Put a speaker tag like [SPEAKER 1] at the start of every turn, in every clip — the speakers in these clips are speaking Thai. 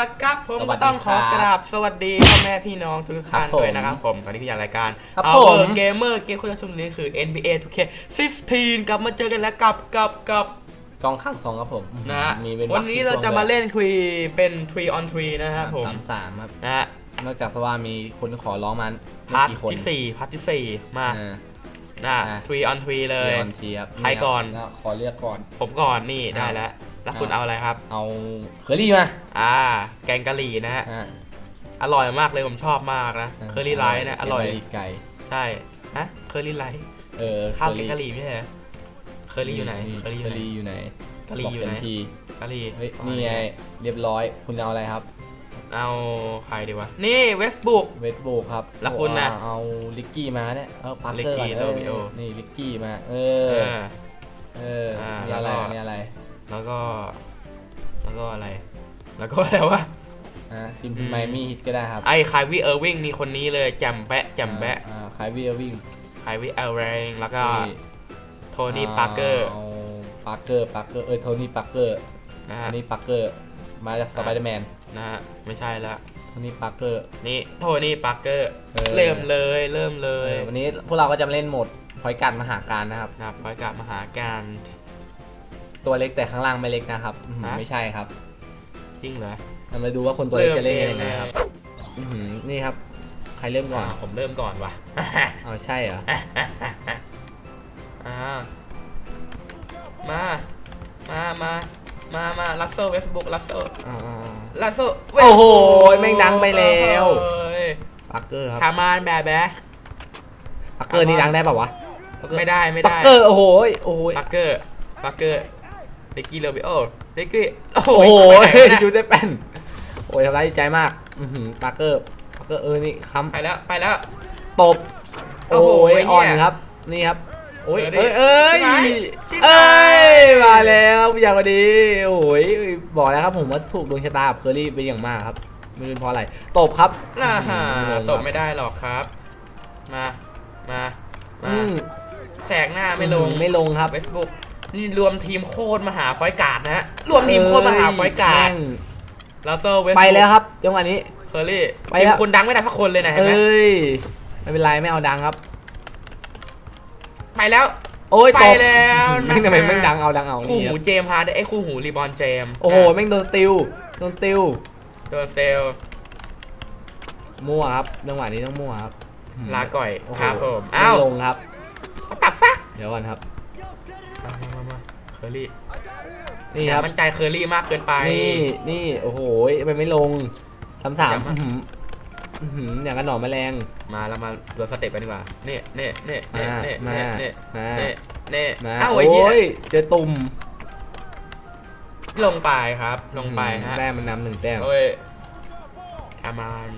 [SPEAKER 1] ละครับผม
[SPEAKER 2] สวั
[SPEAKER 1] ก็
[SPEAKER 2] สดี
[SPEAKER 1] ต้องขอ
[SPEAKER 2] ครับ
[SPEAKER 1] กราบสวัสดีพ่อแม่พี่น้องทุกท่าน
[SPEAKER 2] ครับผม
[SPEAKER 1] ด้วยนะครับผมตอนนี้พี่ยานรายการ
[SPEAKER 2] ครับ
[SPEAKER 1] เอา
[SPEAKER 2] ผม
[SPEAKER 1] เกมเมอร์เกมคนชมนี้คือ NBA 2K 16กลับมาเจอกันแล้วกับกับกับ
[SPEAKER 2] กองข้างสองครับผม
[SPEAKER 1] นะฮะ
[SPEAKER 2] มีเป็น
[SPEAKER 1] วันนี้เราจะมาเล่นคุยเป็น 3 on 3นะครับผม
[SPEAKER 2] สามสามครับ
[SPEAKER 1] นะฮะ
[SPEAKER 2] นอกจากสว่ามีคนขอร้องมาไม่
[SPEAKER 1] พาร์ท
[SPEAKER 2] กี่คน
[SPEAKER 1] ที่สี่พาร์ทที่สี่มา
[SPEAKER 2] อ่า
[SPEAKER 1] นะ
[SPEAKER 2] อ่า
[SPEAKER 1] 3 on 3เลย
[SPEAKER 2] เดี๋ยววันทีครับ
[SPEAKER 1] ใครก่อน
[SPEAKER 2] นี่ครับขอเลือกก่อน
[SPEAKER 1] ผมก่อนนี่ได้แล้ว แล้วคุณ
[SPEAKER 2] อ่า
[SPEAKER 1] เอาอะไรครับ
[SPEAKER 2] เอาเคอรี่มา
[SPEAKER 1] อ่า แกงกะหรี่นะฮะ
[SPEAKER 2] อ่า
[SPEAKER 1] อร่อยมากเลยผมชอบมากนะ เคอรี่ไลท์นะ อร่อย
[SPEAKER 2] แกงกะหรี่ไก่
[SPEAKER 1] ใช่ ฮะ เคอรี่ไลท์
[SPEAKER 2] เออ
[SPEAKER 1] ข้าวแกงกะหรี่ไม่ใช่เหรอเคอรี่อยู่ไหน เค
[SPEAKER 2] เค
[SPEAKER 1] อ
[SPEAKER 2] อ
[SPEAKER 1] รี่อยู่ไหน
[SPEAKER 2] รี่อยู่ไหน
[SPEAKER 1] กะหรี่อยู่ไหน
[SPEAKER 2] บกเต็มที
[SPEAKER 1] กะหรี่
[SPEAKER 2] เฮ้ยนี่ไง เรียบร้อย คุณเอาอะไรครับ
[SPEAKER 1] เอาใครดีวะ นี่เวสบุก
[SPEAKER 2] เวทโบกครับ
[SPEAKER 1] แล้วคุณน่ะ
[SPEAKER 2] เอาเอาลิกกี้มาเนี่ย เอาพาร์
[SPEAKER 1] ลิก
[SPEAKER 2] เกอร์
[SPEAKER 1] กี้
[SPEAKER 2] ก่อน
[SPEAKER 1] โรบิโอ
[SPEAKER 2] เนี่ลิกกี้มา เอ
[SPEAKER 1] เอ แล้วก็ แล้วก็อะไร แล้วก็อะไรวะ
[SPEAKER 2] อ่าซิม
[SPEAKER 1] อืม
[SPEAKER 2] ไมมี่ฮิตก็ได้ครับ
[SPEAKER 1] ไอ้คายวิเออร์วิงนี่คนนี้เลยแจมแปะแจมแปะ
[SPEAKER 2] อ่าคายวีเอวิ่ง
[SPEAKER 1] คายวิเออร์วิงแล้วก็โทนี่ปาร์เกอร์
[SPEAKER 2] เอาปาร์เกอร์ปาร์เกอร์เออโทนี่ปาร์เกอร์
[SPEAKER 1] นะ
[SPEAKER 2] โท
[SPEAKER 1] ฮะ
[SPEAKER 2] นี่ปาร์เกอร์มาจากสไปเดอร์แมน
[SPEAKER 1] นะฮะไม่ใช่ละ
[SPEAKER 2] โทนี่ปาร์เกอร์
[SPEAKER 1] นี่โทนี่ปาร์เกอร์
[SPEAKER 2] เออ
[SPEAKER 1] เริ่มเลยเริ่มเล
[SPEAKER 2] เอยอวันนี้พวกเราก็จะมาเล่นโหมดพอยการมหาการนะครับ
[SPEAKER 1] นะครับพอยกลับมาหาการ
[SPEAKER 2] ตัวเล็กแต่ข้างล่างไม่เล็กนะครับอื้อหือ
[SPEAKER 1] ฮะ
[SPEAKER 2] ไม่ใช่ครับ
[SPEAKER 1] จริงเหรอ
[SPEAKER 2] เรามาดูว่าคนตัวเล็กจะเล่นกันยังไง
[SPEAKER 1] เริ่มเกม
[SPEAKER 2] ครับอื้อหือนี่ครับ ใครเริ่มก่อน
[SPEAKER 1] อ่าผมเริ่มก่อนว่ะ
[SPEAKER 2] เอาใช่เหรอ
[SPEAKER 1] อ่ามา มามามามาลัสเซอร์เวสบุกลัสเซอร์
[SPEAKER 2] อ่า
[SPEAKER 1] ลัสเซอร์
[SPEAKER 2] โอ้โหแม่งดังไปแล้ว ๆปาร์เกอร์ครับ
[SPEAKER 1] ทามานแบบแบะ
[SPEAKER 2] ปาร์เกอร์นี่ดังได้ป่าวะ
[SPEAKER 1] ไม่ได้ไม่
[SPEAKER 2] ปา
[SPEAKER 1] ได้
[SPEAKER 2] ร์เกอร์โอ้โหโอ้โห
[SPEAKER 1] ปักเกอร์ปักเกอร์ เดกี้เลวิโอเดกี้โอ้โห
[SPEAKER 2] โอ้โห
[SPEAKER 1] ไปไหนวะ
[SPEAKER 2] ดู
[SPEAKER 1] เนี่ย
[SPEAKER 2] ได้แป้นโอ้ยทำร้ายจิตใจมากอือหือปาร์เกอร์ปาร์เกอร์เออนี่ค้ำ
[SPEAKER 1] ไปแล้วไปแล้ว
[SPEAKER 2] ตบ
[SPEAKER 1] โอ้
[SPEAKER 2] โอ้
[SPEAKER 1] โห
[SPEAKER 2] โห
[SPEAKER 1] เหี้ย
[SPEAKER 2] อ่อนครับนี่ครับโอ้ย
[SPEAKER 1] เออดิ
[SPEAKER 2] เอ้ยเอ้ย
[SPEAKER 1] ชิบหาย
[SPEAKER 2] เอ้ยมาแล้วอย่างวันนี้โอ้ยบอกแล้วครับผมว่าถูกดวงชะตากับเคอรี่เป็นอย่างมากครับไม่รู้เพราะอะไรตบครับ
[SPEAKER 1] น่าหา
[SPEAKER 2] อืม
[SPEAKER 1] ตบไม่ได้หรอกครับ มามามา
[SPEAKER 2] อืม
[SPEAKER 1] แสกหน้าไม่ลง
[SPEAKER 2] ไม่ลงครับ
[SPEAKER 1] เฟซบุ๊ก นี่รวมทีมโคตรมหาพอยการ์ดนะฮะ รวมทีมโคตรมหาพอยการ์ด
[SPEAKER 2] แม่ง
[SPEAKER 1] ลาเซอร์เวส
[SPEAKER 2] ไปแล้วครับจังหวะนี้
[SPEAKER 1] เคอรี่
[SPEAKER 2] ไป
[SPEAKER 1] ที
[SPEAKER 2] แล้
[SPEAKER 1] ม
[SPEAKER 2] ว
[SPEAKER 1] คนดังไม่ได้สักคนเลยนะเห็นไหม
[SPEAKER 2] เอ้ยไม่เป็นไรไม่เอาดังครับ
[SPEAKER 1] ไปแล้ว
[SPEAKER 2] โอ้ย
[SPEAKER 1] ไป
[SPEAKER 2] ตบ
[SPEAKER 1] แล้ว
[SPEAKER 2] แม่งทำไมแม่งดังเอาดังเอา
[SPEAKER 1] คู่
[SPEAKER 2] นี่
[SPEAKER 1] หู
[SPEAKER 2] ครับ
[SPEAKER 1] เจมส์ฮาร์ดไอ้ยคู่หูรีบอนเจมส์
[SPEAKER 2] โอ้โหแม่งโดนติวโดนติว
[SPEAKER 1] โดนสเตล
[SPEAKER 2] มั่วครับจังหวะนี้ต้องมั่วครับ
[SPEAKER 1] ลาก่อย
[SPEAKER 2] โอ้โห
[SPEAKER 1] ครับผม
[SPEAKER 2] ไม่
[SPEAKER 1] อ้าว
[SPEAKER 2] ลงครับ
[SPEAKER 1] ตัดฟัก
[SPEAKER 2] เดี๋ยวก่อนครับ
[SPEAKER 1] มามามาเค อรี่
[SPEAKER 2] นี่ครับ
[SPEAKER 1] มั่นใจเคอรี่มากเกินไป
[SPEAKER 2] นี่นี่โอ้โหมันไม่ลงสามสาม
[SPEAKER 1] อย่ามา
[SPEAKER 2] อื้อหืออื้อหืออย่างกันหนอนแมลง
[SPEAKER 1] มาแล้วมาดวลสเต็ปกันดีกว่าเน่เน่เน่เน่
[SPEAKER 2] มา
[SPEAKER 1] เน่
[SPEAKER 2] มา
[SPEAKER 1] เน่เน่
[SPEAKER 2] มา
[SPEAKER 1] เน่เน่
[SPEAKER 2] มา
[SPEAKER 1] เอ้า
[SPEAKER 2] โอ
[SPEAKER 1] ไอ้เหี้ย้
[SPEAKER 2] ยเจอตุ่ม
[SPEAKER 1] ลงไปครับ ลงไปฮะ
[SPEAKER 2] แต้มมันนำหนึ่งแต้ม
[SPEAKER 1] โอ้ยคามาน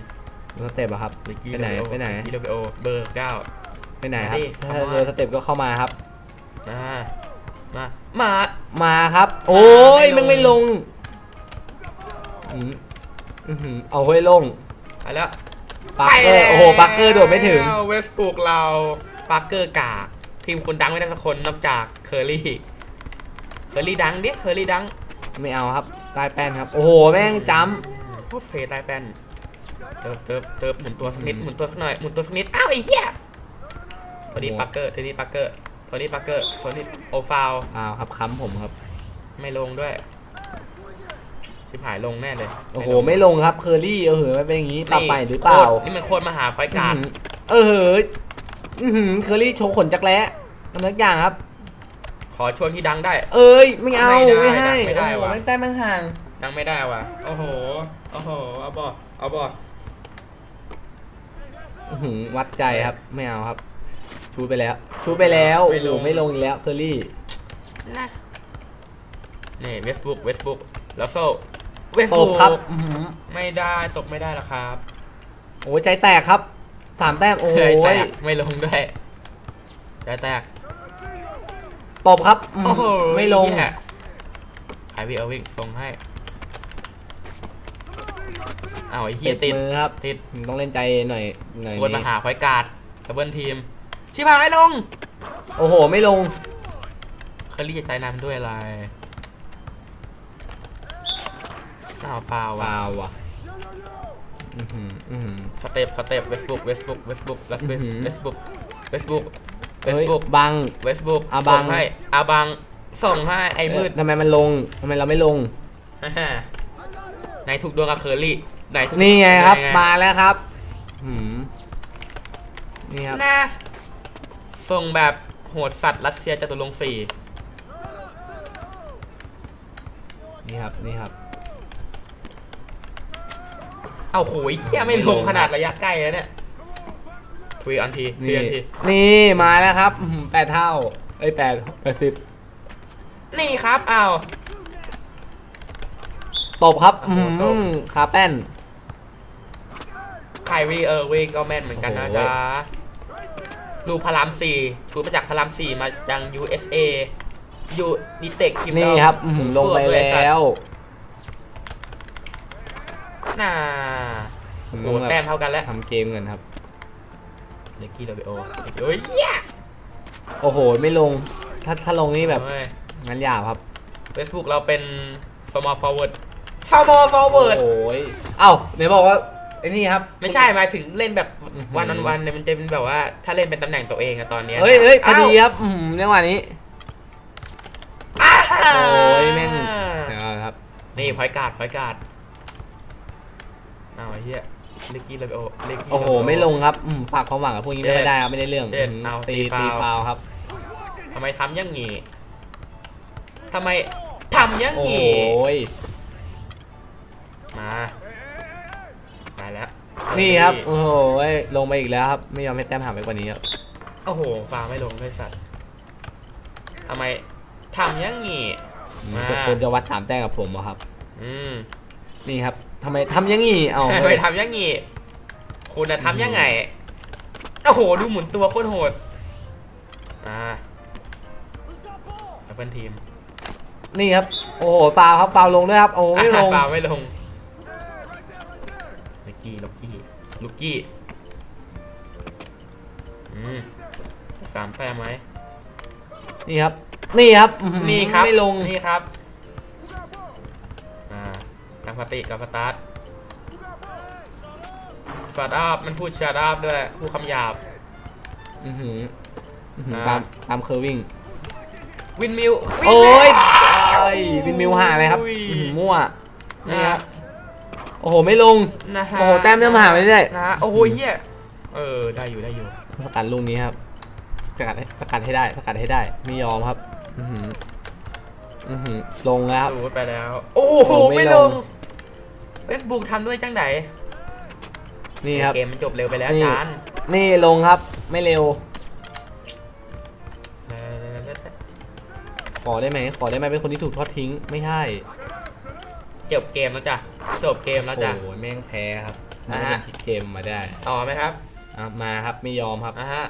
[SPEAKER 2] สเต็ปอะครับ
[SPEAKER 1] ลิกกี้
[SPEAKER 2] ไปไหน
[SPEAKER 1] โลโอ
[SPEAKER 2] ไปไหน
[SPEAKER 1] ลิกกี้โลโอเบอร์เก้า
[SPEAKER 2] ไปไหนครับ
[SPEAKER 1] มาดิ
[SPEAKER 2] ถ้า
[SPEAKER 1] เข้ามา
[SPEAKER 2] เจอสเต็ปก็เข้ามาครับ
[SPEAKER 1] มา มา มา
[SPEAKER 2] มาครับ โอ้ย
[SPEAKER 1] ไม่
[SPEAKER 2] มัน
[SPEAKER 1] ลง
[SPEAKER 2] ไม่ลงอืมอื้อหือเอาไว้ลง
[SPEAKER 1] ไปแล้ว
[SPEAKER 2] ปาร์เกอร์ โอ้โหปาร์เกอร์โดดไม่ถึง
[SPEAKER 1] เวสบุกเราปาร์เกอร์กาก ทีมคนดังไม่ได้สักคนนอกจากเคอรี่ เคอรี่ดังดิ เคอรี่ดัง
[SPEAKER 2] ไม่เอาครับใต้แป้นครับ โอ้โห แม่งจัมป์
[SPEAKER 1] โคตรเฟย์ใต้แป้นเติบเติบเติบหมุนตัวสักนิด หมุนตัวสักหน่อย หมุนตัวสักนิด อ้าวไอ้เหี้ยโทนี่ปาร์เกอร์โทนี่ปาร์เกอร์โท นี่ปาร์เกอร์โทนี่โอฟาว
[SPEAKER 2] อ้าวครับค้ำผมครับ
[SPEAKER 1] ไม่ลงด้วย ชิบหายลงแน่เลย
[SPEAKER 2] โอ้โห ไม่ลงครับ เคอรี่เออเหอะมันเป็นอย่างนี้ปรับใหม่หรือเปล่า
[SPEAKER 1] โคตนี่มันโคตรมหาพอยการ์ด
[SPEAKER 2] เออเหอะอื้อหือเคอรี่โชว์ขนจักรแร้ทำทุกอย่างครับ
[SPEAKER 1] ขอช่วงที่ดังได้
[SPEAKER 2] เอ้ย ไม่เอา
[SPEAKER 1] ไม่ได้
[SPEAKER 2] ไม่ให้
[SPEAKER 1] ไม่ได้
[SPEAKER 2] โอ้โห
[SPEAKER 1] ว่ะ
[SPEAKER 2] แม่งแต้มมันห่าง
[SPEAKER 1] ดังไม่ได้ว่ะโอ้โหโอ้โหเอาบอเอาบอ
[SPEAKER 2] อื้อหือวัดใจครับ ไม่เอาครับ ชูไปแล้ว ชูไปแล้วโอ้โหไม่ลงอีกแล้วเคอรี่
[SPEAKER 1] นะนี่เวสบุกเวสบุกแล้วโซ่เวส
[SPEAKER 2] ต
[SPEAKER 1] บุ
[SPEAKER 2] บ
[SPEAKER 1] ก
[SPEAKER 2] ครับอื้อหือ
[SPEAKER 1] ไม่ได้ตกไม่ได้ละครับ
[SPEAKER 2] โอ้ยใจแตกครับสามแต้มโอ้
[SPEAKER 1] ใจแต
[SPEAKER 2] ย
[SPEAKER 1] กไม่ลงด้วยใจแตก
[SPEAKER 2] ตบครับอื้อ
[SPEAKER 1] โอ้โห
[SPEAKER 2] ไม่ลง
[SPEAKER 1] เหี้ยไอวีเอวิงส่งให้อ้าวไอ้เฮีย
[SPEAKER 2] ติ
[SPEAKER 1] ติ
[SPEAKER 2] ด
[SPEAKER 1] ด
[SPEAKER 2] มือครับ
[SPEAKER 1] ติด
[SPEAKER 2] ต้องเล่นใจหน่อยหน่อย
[SPEAKER 1] ควรมาหาพอยการ์ดดับเบิลทีม ชิบหายลง
[SPEAKER 2] โอ้โห ไม่ลง
[SPEAKER 1] เคอรี่จะใจนำด้วยอะไรอ้าวเปล่าว่ะ
[SPEAKER 2] ว้าวว่ะอือหืออือหือ
[SPEAKER 1] สเต็ปสเต็ปเฟซบุ๊กเฟซบุ๊กเฟซบุ๊กเฟซ
[SPEAKER 2] อื้อหือ
[SPEAKER 1] บุ๊กเฟซบุ๊กเฟซ
[SPEAKER 2] เฮ้ย
[SPEAKER 1] บุ๊ก
[SPEAKER 2] บัง
[SPEAKER 1] เฟซบุ๊ก
[SPEAKER 2] อาบัง
[SPEAKER 1] ส่ให้อาบังส่งให้ไอ้มืด
[SPEAKER 2] เทำไมมันลงทำไมเราไม่ลง
[SPEAKER 1] ฮ่าไหนถูกดวงกับเคอรี่ไหนถูก
[SPEAKER 2] นี่ไงครับ
[SPEAKER 1] เป็น
[SPEAKER 2] มาแล้วครับหืมนี่ครับ
[SPEAKER 1] นะ ส่งแบบโหดสัตว์รัสเซียจตุรงค์สี่
[SPEAKER 2] นี่ครับนี่ครับ
[SPEAKER 1] เอาโหยเขี้ยไม่ลงขนาดระยะใกล้แล้วเนี่ยทุยอันทีทุย
[SPEAKER 2] นี่
[SPEAKER 1] อันที
[SPEAKER 2] นี่มาแล้วครับอื้อหือแปดเท่าเอ้ยแปดแปดสิบ
[SPEAKER 1] นี่ครับเอา
[SPEAKER 2] ตบครับ
[SPEAKER 1] โอ้
[SPEAKER 2] อื
[SPEAKER 1] โหตบ
[SPEAKER 2] มขาแป้น
[SPEAKER 1] ไควีเออร์วิงก็แม่นเหมือนกันนะ
[SPEAKER 2] โอ้โห
[SPEAKER 1] จ๊ะ ลูกพระรามสี่ชูมาจากพระรามสี่มาจัง USA อยู่นิเต็กคิม
[SPEAKER 2] นี่ครับอื้อหือลงไปแล้ว
[SPEAKER 1] น่า
[SPEAKER 2] ผม
[SPEAKER 1] โห
[SPEAKER 2] ต้องแบบ
[SPEAKER 1] แต้มเท่ากันแล้ว
[SPEAKER 2] ทำเกมกันครับ
[SPEAKER 1] เลกี้เลเวโอเฮ้ยเหี้ย
[SPEAKER 2] โอ้โห ไม่ลง ถ้าถ้าลงนี่แบบ
[SPEAKER 1] เฮ้ย
[SPEAKER 2] งั้นยาวครับ
[SPEAKER 1] Facebook เราเป็น small forward small forward
[SPEAKER 2] โอ้ยเอ้าไหนบอกว่าไอ้ นี่ครับ
[SPEAKER 1] ไม่ใช่หมายถึงเล่นแบบ
[SPEAKER 2] อื้อหือ
[SPEAKER 1] วันออนวันเนี่ยมันจะเป็นแบบว่าถ้าเล่นเป็นตำแหน่งตัวเองอะตอนเนี้ย
[SPEAKER 2] เฮ้ยเฮ้ยพอดี
[SPEAKER 1] เอ้า
[SPEAKER 2] ครับอืมจังหวะนี้
[SPEAKER 1] อ้า
[SPEAKER 2] โอ้ยแม่งเดี๋ยวครับ
[SPEAKER 1] นี่พอยการ์ดพอยการ์ดเอาไอ้เหี้ยเลกี้เลเวโอเลกี้
[SPEAKER 2] โอ้โห ไม่ลงครับอืมฝากความหวังกับพวกนี้ไม่ได้ครับไม่ได้เรื่อง
[SPEAKER 1] เช่น
[SPEAKER 2] อืม
[SPEAKER 1] เอา
[SPEAKER 2] ตี
[SPEAKER 1] ตี
[SPEAKER 2] ตี
[SPEAKER 1] ฟาว
[SPEAKER 2] ฟาวครับ
[SPEAKER 1] ทำไมทำอยังงี้ทำไมทำอยัง
[SPEAKER 2] โอ้โห
[SPEAKER 1] งี้มามาแล้ว
[SPEAKER 2] นี่ครับ โอ้โหลงไปอีกแล้วครับ ไม่ยอมให้แต้มห่างไปกว่านี้ครับ
[SPEAKER 1] โอ้โหฟาวไม่ลงด้วยสัตว์ทำไมทำอยังงี้
[SPEAKER 2] อืม
[SPEAKER 1] มา
[SPEAKER 2] ทุกคนจะวัดสามแต้มกับผมเหรอครับ
[SPEAKER 1] อืม
[SPEAKER 2] นี่ครับทำไมทำอยังงี้ เอา
[SPEAKER 1] ทำไมทำอยังงี้ คุณจะทำยังไง โอ้โห ดูหมุนตัวโคตรโหด อ่าดับเบิลทีม
[SPEAKER 2] นี่ครับ โอ้โหฟาวครับฟาวลงด้วยครับ โอ้โหไม่ลง
[SPEAKER 1] ฟาวไม่ลงลูกกี้ลูกกี้ ลูกกี้อืมสามแต้มไหม
[SPEAKER 2] นี่ครับ นี่ครับอื้อหือ
[SPEAKER 1] นี่ครับ
[SPEAKER 2] ไม่ลง
[SPEAKER 1] นี่ครับอ่าตั้งปฏิกับปตาร์ทสตาร์ทอัพมันพูดชาร์อัพด้วยพูดคำหยาบ
[SPEAKER 2] อือหืออื้อหือ
[SPEAKER 1] อ่า
[SPEAKER 2] ตามตามเคอร์วิ่ง
[SPEAKER 1] วินมิว
[SPEAKER 2] โอ้ยไอ้วินมิวหาเลยครับ
[SPEAKER 1] อุ้ย
[SPEAKER 2] อื้อหือมั่วนี่
[SPEAKER 1] นะ
[SPEAKER 2] ค
[SPEAKER 1] ฮะ
[SPEAKER 2] รับ โอ้โหไม่ลง
[SPEAKER 1] นะฮะ
[SPEAKER 2] โอ้โหแต้มเริ่มห่างไปเรื่อย
[SPEAKER 1] นะฮะโอ้โหเฮียเออได้อยู่ได้อยู่
[SPEAKER 2] สกัดลูกนี้ครับสกัดให้สกัดให้ได้สกัดให้ได้ไม่ยอมครับ อือหืออือหือลงแล้วครับ
[SPEAKER 1] สูดไปแล้ว โอ้โห
[SPEAKER 2] ไม่
[SPEAKER 1] ไม่
[SPEAKER 2] ล
[SPEAKER 1] ล
[SPEAKER 2] ง
[SPEAKER 1] ง Facebook ทำด้วยจังได
[SPEAKER 2] นี่ครับ
[SPEAKER 1] เกมมันจบเร็วไปแล้ว
[SPEAKER 2] นี่
[SPEAKER 1] จาน
[SPEAKER 2] นี่ลงครับไม่เร็ว ขอได้ไหมขอได้ไหมเป็นคนที่ถูกทอดทิ้งไม่ใช่
[SPEAKER 1] จบเกมแล้วจ้ะ จบเกมแล้วจ้ะ
[SPEAKER 2] โอ้ยแม่งแพ้ครับ
[SPEAKER 1] นะ
[SPEAKER 2] น่า
[SPEAKER 1] ฮะ
[SPEAKER 2] จะคิดเกมมาได้
[SPEAKER 1] ต่อไหมครับ
[SPEAKER 2] อะมาครับไม่ยอมครับ
[SPEAKER 1] นะฮะ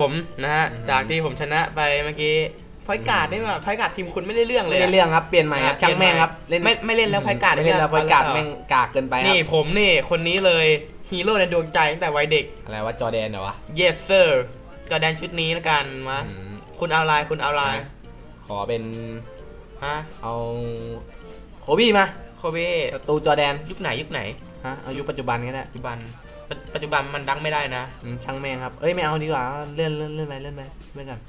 [SPEAKER 1] ผมนะฮะ
[SPEAKER 2] อือหือ
[SPEAKER 1] จากที่ผมชนะไปเมื่อกี้พอยการ์ดนี่มาพอยการ์ดทีมคุณไม่ได้เรื่องเล
[SPEAKER 2] ไม่
[SPEAKER 1] ย
[SPEAKER 2] ได้
[SPEAKER 1] อะ
[SPEAKER 2] เรื่องครับเปลี่ยนใหม่ครับ
[SPEAKER 1] อะ
[SPEAKER 2] ช่างแม่งครับ
[SPEAKER 1] เปลี่ยนใหม่ไม่ไม่เล่นแล้วพอยการ์ด
[SPEAKER 2] ไม่เล่นแล้วพอยการ์ด
[SPEAKER 1] ต่อ
[SPEAKER 2] แม่งกากเกินไปครั
[SPEAKER 1] นี่
[SPEAKER 2] บ
[SPEAKER 1] ผมนี่คนนี้เลยฮีโร่ในดวงใจตั้งแต่วัยเด็ก
[SPEAKER 2] อะไรวะจอแดนเหรอวะ
[SPEAKER 1] yes sir จอแดนชุดนี้แล้วกันมา
[SPEAKER 2] อืม
[SPEAKER 1] คุณเอาลายคุณเอาลาย
[SPEAKER 2] ขอเป็น
[SPEAKER 1] ฮะ
[SPEAKER 2] เอาโคบี้มา
[SPEAKER 1] โคเบ
[SPEAKER 2] ประตูจอแดน
[SPEAKER 1] ยุคไหนยุคไหน
[SPEAKER 2] ฮะเอายุคปัจจุบันก็ได้
[SPEAKER 1] ปัจจุบันปัจปัจจุบันมันดังไม่ได้นะ
[SPEAKER 2] อืมช่างแม่งครับเอ้ยไม่เอาดีกว่าเลื่อนเลื่อนเลื่อนไปเลื่อนไปเลื่อนกัน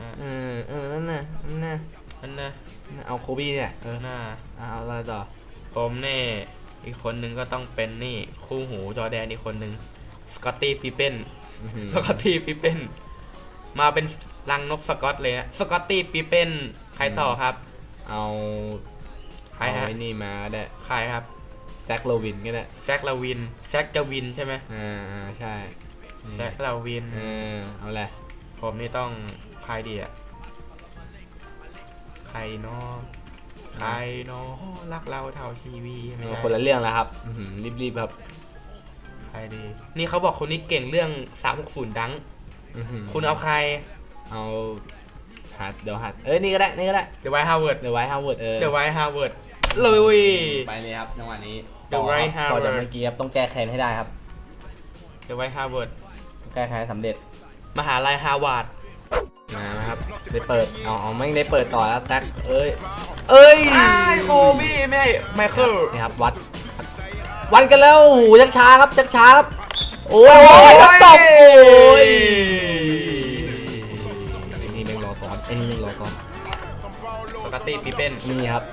[SPEAKER 1] อะ
[SPEAKER 2] เออเออนั่นน่ะนั่นน่ะ
[SPEAKER 1] นั่นนะ
[SPEAKER 2] เอาโคบี้เนี่ยเออ
[SPEAKER 1] หน้า
[SPEAKER 2] เอาอะไรต่อ
[SPEAKER 1] ผมนี่อีกคนนึงก็ต้องเป็นนี่คู่หูจอแดนอีกคนนึงสกอตตี้ปิเปน
[SPEAKER 2] อื้อหือ
[SPEAKER 1] สกอตตี้ปิเปนมาเป็นรังนกสกอตเลยฮะสกอตตี้ปิเปนใครต่อครับ
[SPEAKER 2] เอา
[SPEAKER 1] ใคร
[SPEAKER 2] เอา
[SPEAKER 1] ฮะ
[SPEAKER 2] ไอ้นี่มาก็ได้
[SPEAKER 1] ใครครับ
[SPEAKER 2] แซคโลวินก็ได้
[SPEAKER 1] แซคลาวิน แซคจะวินใช่ไหม
[SPEAKER 2] อ่าอ่าใช่นี่
[SPEAKER 1] แซคลาวิน
[SPEAKER 2] เออเอาแหละ
[SPEAKER 1] ผมนี่ต้องใครดีอะใครเนาะใครเนาะรักเราเท่าทีวีไม่
[SPEAKER 2] เอา
[SPEAKER 1] ใช่
[SPEAKER 2] คนละเรื่องแล้วครับอื้อหือรีบๆครับ
[SPEAKER 1] ใครดี นี่เขาบอกคนนี้เก่งเรื่อง 360 ดัง
[SPEAKER 2] อื้อหือ
[SPEAKER 1] คุณเอาใคร
[SPEAKER 2] เอาหัดเดี๋ยวหัดเอ้ยนี่ก็ได้นี่ก็ได้
[SPEAKER 1] เดอะไวท์ฮาวเวิร์ด
[SPEAKER 2] เดี๋ยวไว้ฮาวเวิร์ดเออ
[SPEAKER 1] เดอะไวท์ฮาวเวิร์ด เลย
[SPEAKER 2] ไปเลยครับจังหวะนี้
[SPEAKER 1] The
[SPEAKER 2] ต่อ
[SPEAKER 1] Right
[SPEAKER 2] ครับต่อจาก
[SPEAKER 1] Harvard
[SPEAKER 2] เมื่อกี้ครับต้องแก้แค้นให้ได้ครับ
[SPEAKER 1] เดอะไวท์ฮาวเวิร์ด
[SPEAKER 2] ต้องแก้แค้นให้สำเร็จ
[SPEAKER 1] มหาลัยฮาวาร์ด
[SPEAKER 2] มานะครับได้เปิดเอาเอาไม่ได้เปิดต่อแล้วแซคเอ้ยเอ้ย
[SPEAKER 1] อ้ายโคบี้ไม่ให้ไมเคิล
[SPEAKER 2] นี่ครับวัดวัดกันแล้วโอ้โหชักช้าครับชักช้าครับโอ้ย
[SPEAKER 1] โอ้ย
[SPEAKER 2] แล้วตบโอ้ยไอ้นี่แม่งรอซ้อนไอ้นี่แม่งรอซ้อน
[SPEAKER 1] สกอตตี้ปีเป็น
[SPEAKER 2] นี่ครับ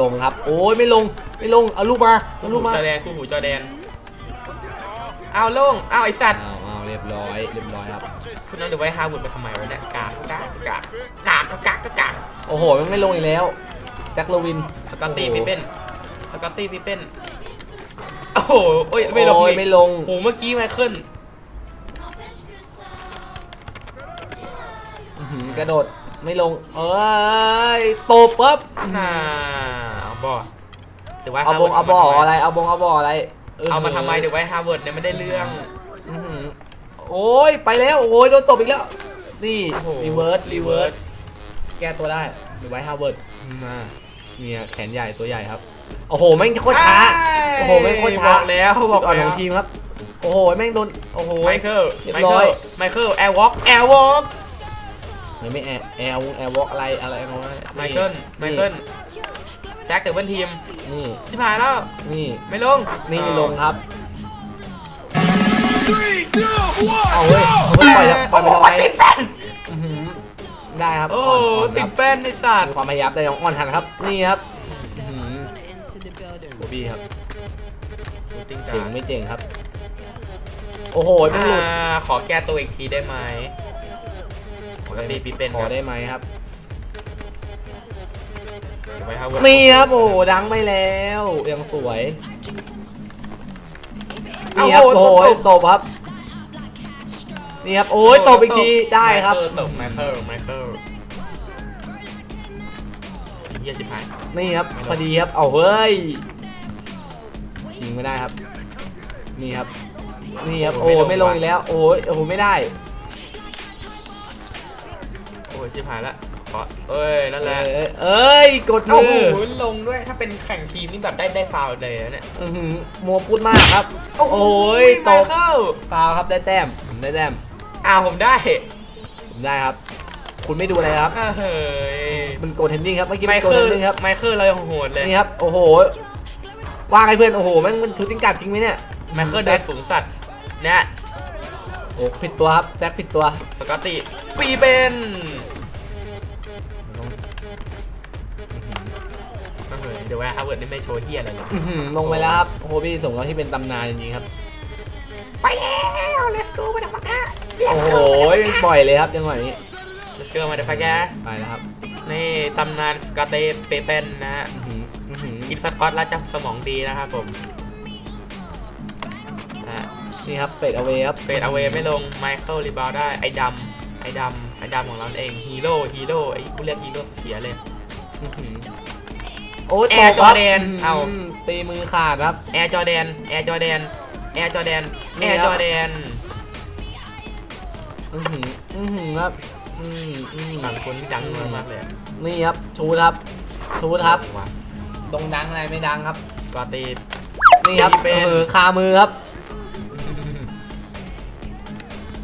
[SPEAKER 2] ลงครับ โอ้ยไม่ลงไม่ลงเอาลูกมาเอาลูกมา
[SPEAKER 1] จอแดนคู่หูจอแดนเอาลงเอาไอสัตว์
[SPEAKER 2] อ้าวอ้าวเรียบร้อยเรียบร้อยครับ
[SPEAKER 1] คุณน้องเดี๋ยวไว้ฮาร์วุดไปทำไมวะเนี่ยกากกากกากกากกากกากกาก
[SPEAKER 2] โอ้โหมันไม่ลงอีกแล้วแซคโลวิน
[SPEAKER 1] สกอตตี้ปีเป็นสกอตตี้ปีเป็นโอ้โหเอ้ยไม่ลง
[SPEAKER 2] โอ้ย
[SPEAKER 1] นี่
[SPEAKER 2] ไม่ลง
[SPEAKER 1] โอ้โหเมื่อกี้ไมเคิล
[SPEAKER 2] อื้อหือกระโดดไม่ลง เอ้ยตบปั๊บ
[SPEAKER 1] น่า เอาบอเดี๋ยวไว้
[SPEAKER 2] เอาบงเอาบออะไร เอาบงเอาบออะไร
[SPEAKER 1] เอามาทำไมเดี๋ยวไว้ฮาร์วาร์ดเนี่ยไม่ได้เรื่อง
[SPEAKER 2] อื้อหือโอ้ยไปแล้วโอ้ยโดนตบอีกแล้ว นี่
[SPEAKER 1] โอ้โห
[SPEAKER 2] รีเวิร์สรีเวิร์สแก้ตัวได้ดูไว้ฮาร์เวิร์ดมาเนี่ยแขนใหญ่ตัวใหญ่ครับ โอ้โหแม่งโคตรช้าโอ้โหแม่งโคตรช้า
[SPEAKER 1] บอกแล้ว
[SPEAKER 2] บบอ
[SPEAKER 1] อกก
[SPEAKER 2] อ่อน
[SPEAKER 1] แล้
[SPEAKER 2] ข
[SPEAKER 1] ว
[SPEAKER 2] องทีมครับ โอ้โหแม่งโดนโอ้โห
[SPEAKER 1] ไมเคิล
[SPEAKER 2] เรียบ
[SPEAKER 1] ไม
[SPEAKER 2] ร้
[SPEAKER 1] เคิ
[SPEAKER 2] อย
[SPEAKER 1] ลไมเคิลแอร์วอล์กแอร์วอล์ก
[SPEAKER 2] ไม่ไม่แอร์แอร์วงแอร์วอล์กอะไรอะไรเอาไว้
[SPEAKER 1] ไมเคิลไมเคิลแซกเดี๋ยวเพื่อนทีม
[SPEAKER 2] นี่
[SPEAKER 1] ชิบหายแล้ว
[SPEAKER 2] นี่
[SPEAKER 1] ไม่ลง
[SPEAKER 2] นี่ลงครับ
[SPEAKER 3] Three, two, one,
[SPEAKER 2] เอาเว้ย
[SPEAKER 3] go!
[SPEAKER 2] เอาเว้ยปล่อยแล้วปล่
[SPEAKER 1] โอ้
[SPEAKER 2] อยไป
[SPEAKER 1] โห
[SPEAKER 2] ทำไม
[SPEAKER 1] ติดแป้น
[SPEAKER 2] อื้อหือได้ครับ
[SPEAKER 1] โอ้
[SPEAKER 2] อ่อนอ่อน
[SPEAKER 1] ติ
[SPEAKER 2] ครั
[SPEAKER 1] ด
[SPEAKER 2] บ
[SPEAKER 1] แป้นในสัต
[SPEAKER 2] มี
[SPEAKER 1] ว์
[SPEAKER 2] ความพยายามแต่ยังอ่อนทันครับ นี่ครับอื้อหือ
[SPEAKER 4] into the building.
[SPEAKER 2] โบบี้ครับ
[SPEAKER 1] ชูตติ้ง
[SPEAKER 2] เจ๋ง
[SPEAKER 1] การ์ด
[SPEAKER 2] ไม่เจ๋งครับ โอ้โหไม่หลุด
[SPEAKER 1] อ่าขอแก้ตัวอีกทีได้ไหมปกติปีเป็น
[SPEAKER 2] ข
[SPEAKER 1] ค
[SPEAKER 2] อ
[SPEAKER 1] รับ
[SPEAKER 2] ได้ไหมครับ
[SPEAKER 1] เดี๋ยวไว้ฮาร์วาร์ด
[SPEAKER 2] นี่ครับโอ้โหดังไปแล้วยังสวย
[SPEAKER 1] เอ้า
[SPEAKER 2] นี่ครับ
[SPEAKER 1] โอ้
[SPEAKER 2] โอ้
[SPEAKER 1] โห
[SPEAKER 2] โหตบครับนี่ครับโอ้ยตบอีกทีได้ครับ
[SPEAKER 1] ไมเคิลตบไมเคิลไมเคิลเยี่ยชิบหาย
[SPEAKER 2] นี่ครับ
[SPEAKER 1] ไม่ลง
[SPEAKER 2] พอดีครับเอาเฮ้ยชิงไม่ได้ครับ นี่ครับ นี่ครับโอ้ไม่ลงอีกแล้ว โอ้ยโอ้โหไม่ได้
[SPEAKER 1] โอ้ยชิบหายละ ขอเอ้ย นั่นแหละ
[SPEAKER 2] เอ้ยเอ้ยกด
[SPEAKER 1] โอ้
[SPEAKER 2] มื
[SPEAKER 1] โห
[SPEAKER 2] อ
[SPEAKER 1] ลงด้วยถ้าเป็นแข่งทีมนี่แบบได้ได้ฟาวล์เลยนะเนี่ย
[SPEAKER 2] อื้อหือมัวพูดมากครับ โอ้ยตบ
[SPEAKER 1] ไมเคิล
[SPEAKER 2] ฟาวครับได้แต้มผมได้แต้ม
[SPEAKER 1] อ้าวผมได้
[SPEAKER 2] ผมได้ครับ คุณไม่ดูอะไรครับ
[SPEAKER 1] อ่าเฮ้ย
[SPEAKER 2] มันโกดเทนนิ่งครับเมื่อกี้
[SPEAKER 1] ไม
[SPEAKER 2] มันโกด
[SPEAKER 1] เคิ
[SPEAKER 2] เท
[SPEAKER 1] ล
[SPEAKER 2] นนิ่งครับ
[SPEAKER 1] ไมเคิลเรายังโหดเลย
[SPEAKER 2] นี่ครับโอ้โหว่าไงเพื่อนโอ้โหแม่งมันชูตติ้งกัดจริงไหมเนี่ย
[SPEAKER 1] ไมเคิลเดินสูงสัตว์เนี่ย
[SPEAKER 2] โอ้ผิดตัวครับแซคผิดตัว
[SPEAKER 1] สกอตตี้ปีเป็น เฮ้ยเดี๋ยวไว้ฮาร์วาร์ดนี่ไม่โชว์เฮียอะไรเลย
[SPEAKER 2] อื้อหือลงไปแล้วครับโฮบี้สมกับที่เป็นตำนานจริงๆครับ
[SPEAKER 1] ไปแล้ว let's go มาดามากา
[SPEAKER 2] โอ้โหปล่อยเลยครับจังหวะนี้
[SPEAKER 1] let's go มาดามากา
[SPEAKER 2] ไปแล้วครับ
[SPEAKER 1] นี่ตำนานสกอตเตเปเปนนะฮะ
[SPEAKER 2] อื้อหืออื้อหือ
[SPEAKER 1] กินสกอตแล้วจะสมองดีนะครับผมอะ
[SPEAKER 2] นี่ครับเป็ดเอาเวครับ
[SPEAKER 1] เฟดเอาเวไม่ลงไมเคิลรีบาวได้ไอ้ดำไอ้ดำไอ้ดำของเราเองฮีโร่ฮีโร่ไอ้กูเรียกฮีโร่เสียเลย
[SPEAKER 2] อื้อหือ โอ้ย
[SPEAKER 1] แอ
[SPEAKER 2] ต
[SPEAKER 1] ร์
[SPEAKER 2] กครับ
[SPEAKER 1] จอแดนเอา
[SPEAKER 2] มตีมือขาดครับ
[SPEAKER 1] แอร์จอแดนแอร์จอแดนแอร์จอแดน
[SPEAKER 2] นี่
[SPEAKER 1] แอ
[SPEAKER 2] ครับ
[SPEAKER 1] ร์จอแดน
[SPEAKER 2] อื้อหืออื้อหือครับอืมอืม
[SPEAKER 1] บางคนดังมากเลยอะ
[SPEAKER 2] นี่ครับชูดครับชูดครับ
[SPEAKER 1] ว้า
[SPEAKER 2] ดงดังอะไรไม่ดังครับ
[SPEAKER 1] สกอตตี
[SPEAKER 2] นี่ครับ
[SPEAKER 1] ตีเป็น
[SPEAKER 2] เออคามือครับ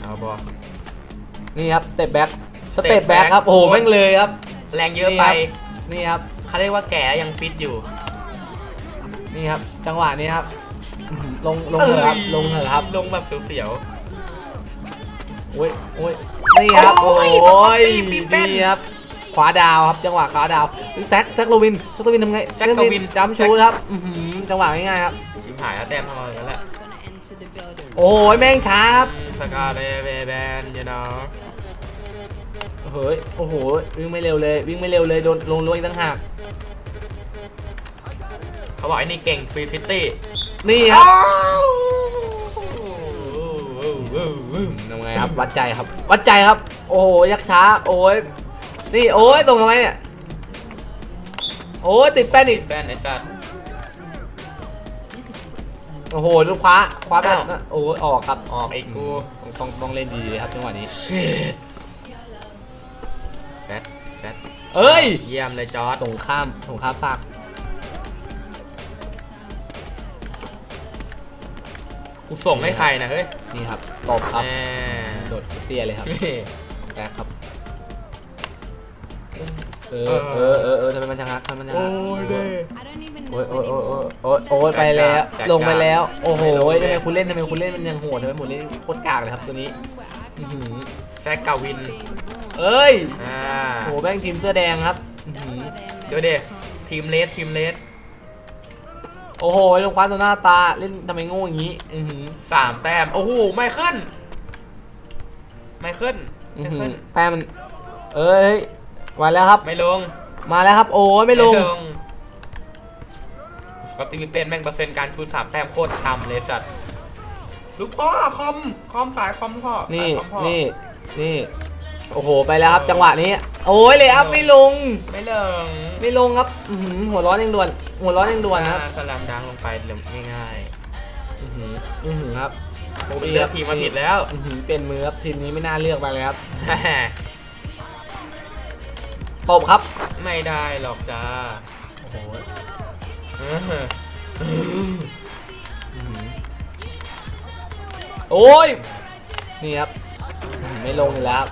[SPEAKER 1] เอาบอ
[SPEAKER 2] นี่ครับสเต็ปแบ็กส
[SPEAKER 1] Step
[SPEAKER 2] เต็ปแบ็ก
[SPEAKER 1] back
[SPEAKER 2] ครับโอ้โห
[SPEAKER 1] โอ้ย
[SPEAKER 2] แม่งเลยครับ
[SPEAKER 1] แรงเยอะไป
[SPEAKER 2] นี่ครับ
[SPEAKER 1] เขาเรียกว่าแก่ยังฟิตอยู่
[SPEAKER 2] นี่ครับ จังหวะนี้ครับอื้อหือลงลงเถอะครับลงเถอะครับ
[SPEAKER 1] ลงแบบเสียว
[SPEAKER 2] โอ้ยโอ้ยนี่ครับ
[SPEAKER 1] โอ้
[SPEAKER 2] โอ้
[SPEAKER 1] ย
[SPEAKER 2] ย
[SPEAKER 1] ปกติปีเป็น
[SPEAKER 2] นี่ครับขวาดาวครับจังหวะขวาดาวหรือแซกแซกโลวินแซกโลวินทำไง
[SPEAKER 1] แซคโลวิน
[SPEAKER 2] จำชูครับอื้อหือจังหวะง่ายๆครับ
[SPEAKER 1] ๆชิมหายแล้วแต้มทำอะไรกันแล้ว
[SPEAKER 4] Gonna enter the building.
[SPEAKER 2] โอ้ยแม่งช้าครับ
[SPEAKER 1] สกาเลเบแบนยูโน
[SPEAKER 2] เฮ้ยโอ้โหวิ่งไม่เร็วเลย วิ่งไม่เร็วเลยโดนลงลวยตั้งหาก
[SPEAKER 1] เขาบอกไอ้นี่เก่งฟรีซิตี้
[SPEAKER 2] นี่ครับ
[SPEAKER 1] ทำ
[SPEAKER 2] ทำไงครับวัดใจครับ วัดใจครับ โอ้โหยักษ์ช้า โอ้ยนี่โอ้ยตรงทำไมเนี่ยโอ้ยติดแป้นอีก
[SPEAKER 1] แบนไอ้สัตว์
[SPEAKER 2] โอ้โหดูคว้าคว้าแบบ
[SPEAKER 1] อ้าว
[SPEAKER 2] นั้นโอ้ยออกครับ
[SPEAKER 1] ออกไอ้กู
[SPEAKER 2] ต้องต้องต้องเล่นดีๆครับจังหวะนี้ เอ้ย
[SPEAKER 1] เยี่ยมเลยจอร์ด
[SPEAKER 2] ส่งข้ามส่งข้ามฝาก
[SPEAKER 1] กูส่งให้ใครนะเฮ้ย
[SPEAKER 2] นี่ครับตบครับ
[SPEAKER 1] แหม
[SPEAKER 2] โดดเตี้ยเลยครับ
[SPEAKER 1] นี่
[SPEAKER 2] แซกครับเออเออเออเออทำไมมันชะงักทำไมมันชะงัก
[SPEAKER 4] I don't even
[SPEAKER 2] โอ้ย
[SPEAKER 4] know
[SPEAKER 2] โอ้ย
[SPEAKER 4] anymore.
[SPEAKER 2] โอ้ยโอ้ยโอ้ยไปแล้ว
[SPEAKER 1] แจก
[SPEAKER 2] ลงไปแล้ว โอ้โห
[SPEAKER 1] ไม่ลงเลย
[SPEAKER 2] ทำไมคุณเล่นทำไมคุณเล่นมันยังโหดทำไมหมดเล่นโคตรกากเลยครับตัวนี้อื้อหือ
[SPEAKER 1] แซกกาวิน
[SPEAKER 2] เอ้ย
[SPEAKER 1] อ่า
[SPEAKER 2] โอ้โหแม่งทีมเสื้อแดงครับอื้อหือ
[SPEAKER 1] เดี๋ยวเดทีมเลสทีมเลส
[SPEAKER 2] โอ้โหลงคว้าตัวหน้าตาเล่นทำไมโง่อย่างนี้อือหือ
[SPEAKER 1] สามแต้มโอ้โหไม่ขึ้น ไม่ขึ้น
[SPEAKER 2] อื้อ
[SPEAKER 1] ไม่
[SPEAKER 2] หือ
[SPEAKER 1] ขึ้น
[SPEAKER 2] แต้มมันเอ้ยมาแล้วครับ
[SPEAKER 1] ไม่ลง
[SPEAKER 2] มาแล้วครับ โอ้ยไม่ลง
[SPEAKER 1] สกอตติวิเป็นแม่งเปอร์เซ็นต์การชูสามแต้มโคตรต่ำเลยสัตว์ลูกพ่อคอมคอมสายคอมพ่อ
[SPEAKER 2] นี่
[SPEAKER 1] สายคอมพ่อ
[SPEAKER 2] นี่นี่ โอ้โห ไปแล้วครับจังหวะนี้ โอ้ยเลยอัพไม่ลง
[SPEAKER 1] ไม่ลง
[SPEAKER 2] ไม่ลงครับอื้อหือหัวร้อนยังด่วน หัวร้อนยังด่วนครับ
[SPEAKER 1] อ่าสแลมดังลงไปเร็วง่าย
[SPEAKER 2] อื้อหืออื้อหือครับ
[SPEAKER 1] ๆเลือกทีมมาผิดแล้ว
[SPEAKER 2] อื้อหือเป็นมือครับทีมนี้ไม่น่าเลือกไปเลยครับตบครับ
[SPEAKER 1] ไม่ได้หรอกจ้า
[SPEAKER 2] โอ้โห
[SPEAKER 1] อื้อ
[SPEAKER 2] อื้อหือโอ้ยนี่ครับอื้อหือไม่ลงอยู่แล้วครับ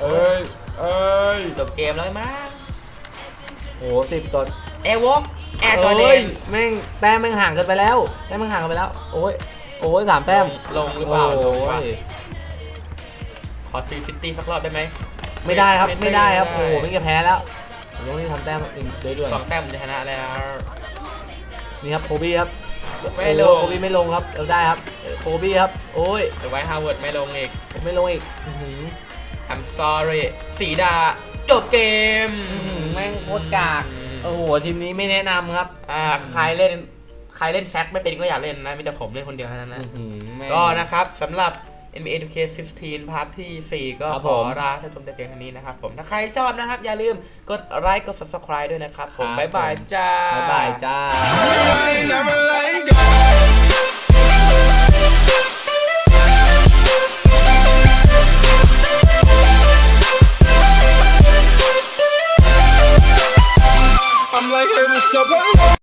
[SPEAKER 2] เอ้ย เอ้ย
[SPEAKER 1] จบเกมแล้วมั้ง
[SPEAKER 2] โอ้สิบจน
[SPEAKER 1] แอร์วอล์กแอร์จอ
[SPEAKER 2] เอ้
[SPEAKER 1] เด
[SPEAKER 2] ย
[SPEAKER 1] น
[SPEAKER 2] แม่งแต้มแม่งห่างกันไปแล้วแต้มแม่งห่างกันไปแล้ว โอ้ยโอ้ยสามแต้ม
[SPEAKER 1] ลงหรือเปล่าลงหรือเปล่า
[SPEAKER 2] โอ้ย
[SPEAKER 1] ขอทรีซิตี้สักรอบได้ไหม
[SPEAKER 2] ไม่ได้ครับไม่ได้ครับ
[SPEAKER 1] ไม่
[SPEAKER 2] โอ้โหไม่จะแพ้แล้วผมต้องรีบทำแต้มอื่นด้วย
[SPEAKER 1] สองแต้มจะชนะแล้ว
[SPEAKER 2] ๆนี่ครับโคบี้ครับ
[SPEAKER 1] ไม่ลง
[SPEAKER 2] โคบี้ไม่ลงครับเราได้ครับโคบี้ครับโอ้ย
[SPEAKER 1] เดี๋ยวไว้ฮาวเวิร์ดไม่ลงอีก
[SPEAKER 2] ผมไม่ลงอีกอื้อหือ
[SPEAKER 1] I'm sorry สีดา จบเกม
[SPEAKER 2] อื้อหือแม่งโคตรกาก โอ้โหทีมนี้ไม่แนะนำครับ
[SPEAKER 1] อ่าใครเล่น ใครเล่นแซกไม่เป็นก็อย่าเล่นนะ มีแต่ผมเล่นคนเดียวเท่านั้นนะ
[SPEAKER 2] อื้อหือแม่ง
[SPEAKER 1] ก็นะครับสำหรับ NBA 2K16 พาร์ทที่ 4 ก็
[SPEAKER 2] ครับ
[SPEAKER 1] ข
[SPEAKER 2] ผ
[SPEAKER 1] อ
[SPEAKER 2] ม
[SPEAKER 1] ลาท่านชมแต่เพียงเท่านี้นะครับผม ถ้าใครชอบนะครับ อย่าลืมกดไลค์กด subscribe ด้วยนะครับผม
[SPEAKER 2] ครับ
[SPEAKER 1] บ๊ายบาย
[SPEAKER 2] ผม
[SPEAKER 1] จ้า
[SPEAKER 2] บ๊ายบายจ้า
[SPEAKER 3] I ain't never let go. So.